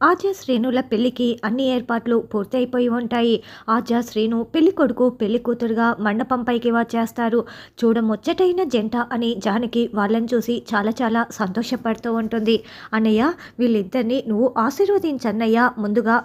ఆద్య శ్రీనుల పెళ్ళికి అన్ని ఏర్పాట్లు పూర్తయిపోయి ఉంటాయి. ఆద్య శ్రీను పెళ్ళి కొడుకు పెళ్ళి కూతురుగా మండపంపైకి వచ్చేస్తారు. చూడముచ్చటైన జంట అని జానకి వాళ్ళని చూసి చాలా చాలా సంతోషపడుతూ ఉంటుంది. అన్నయ్య వీళ్ళిద్దరిని నువ్వు ఆశీర్వదించన్నయ్య ముందుగా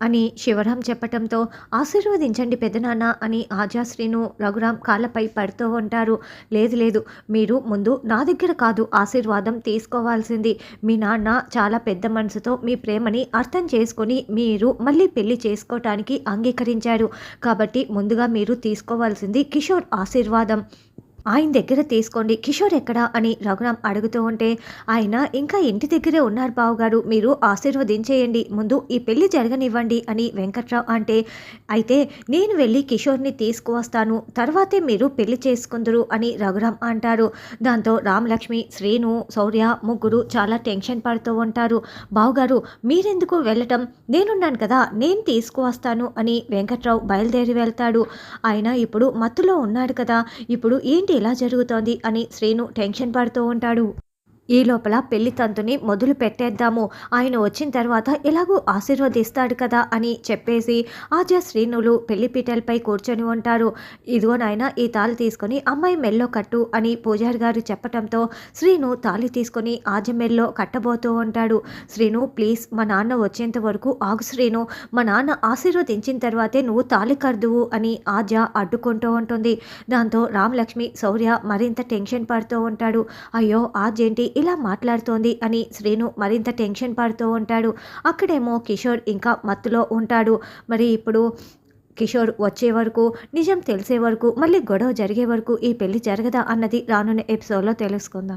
అని శివరాం చెప్పటంతో ఆశీర్వదించండి పెదనాన్న అని ఆజాశ్రీను రఘురాం కాళ్ళపై పడుతూ ఉంటారు. లేదు లేదు మీరు ముందు నా దగ్గర కాదు ఆశీర్వాదం తీసుకోవాల్సింది. మీ నాన్న చాలా పెద్ద మనసుతో మీ ప్రేమని అర్థం చేసుకొని మీరు మళ్ళీ పెళ్ళి చేసుకోవటానికి అంగీకరించారు. కాబట్టి ముందుగా మీరు తీసుకోవాల్సింది కిషోర్ ఆశీర్వాదం. ఆయన దగ్గర తీసుకోండి. కిషోర్ ఎక్కడా అని రఘురామ్ అడుగుతూ ఉంటే ఆయన ఇంకా ఇంటి దగ్గరే ఉన్నారు బావగారు. మీరు ఆశీర్వదించేయండి. ముందు ఈ పెళ్ళి జరగనివ్వండి అని వెంకట్రావు అంటే అయితే నేను వెళ్ళి కిషోర్ని తీసుకువస్తాను. తర్వాతే మీరు పెళ్ళి చేసుకుందరు అని రఘురామ్ అంటారు. దాంతో రామలక్ష్మి శ్రీను శౌర్య ముగ్గురు చాలా టెన్షన్ పడుతూ ఉంటారు. బావగారు మీరెందుకు వెళ్ళటం? నేనున్నాను కదా. నేను తీసుకువస్తాను అని వెంకట్రావు బయలుదేరి వెళ్తాడు. ఆయన ఇప్పుడు మత్తులో ఉన్నాడు కదా. ఇప్పుడు ఏంటి ఇలా జరుగుతోంది అని శ్రీను టెన్షన్ పడుతూ ఉంటాడు. ఈ లోపల పెళ్ళి తంతుని మొదలు పెట్టేద్దాము. ఆయన వచ్చిన తర్వాత ఎలాగూ ఆశీర్వదిస్తాడు కదా అని చెప్పేసి ఆజా శ్రీనులు పెళ్ళి పీటలపై కూర్చొని ఉంటారు. ఇదిగో నాయన ఈ తాళి తీసుకొని అమ్మాయి మెల్లో కట్టు అని పూజారి గారు చెప్పటంతో శ్రీను తాళి తీసుకొని ఆజ మెల్లో కట్టబోతూ ఉంటాడు. శ్రీను ప్లీజ్ మా నాన్న వచ్చేంత వరకు ఆగు శ్రీను. మా నాన్న ఆశీర్వదించిన తర్వాతే నువ్వు తాళి కర్దువు అని ఆజ అడ్డుకుంటూ ఉంటుంది. దాంతో రామలక్ష్మి శౌర్య మరింత టెన్షన్ పడుతూ ఉంటాడు. అయ్యో ఆజేంటి ఇలా మాట్లాడుతోంది అని శ్రీను మరింత టెన్షన్ పడుతూ ఉంటాడు. అక్కడేమో కిషోర్ ఇంకా మత్తులో ఉంటాడు. మరి ఇప్పుడు కిషోర్ వచ్చే వరకు నిజం తెలిసే వరకు మళ్ళీ గొడవ జరిగే వరకు ఈ పెళ్ళి జరగదా అన్నది రానున్న ఎపిసోడ్లో తెలుసుకుందాం.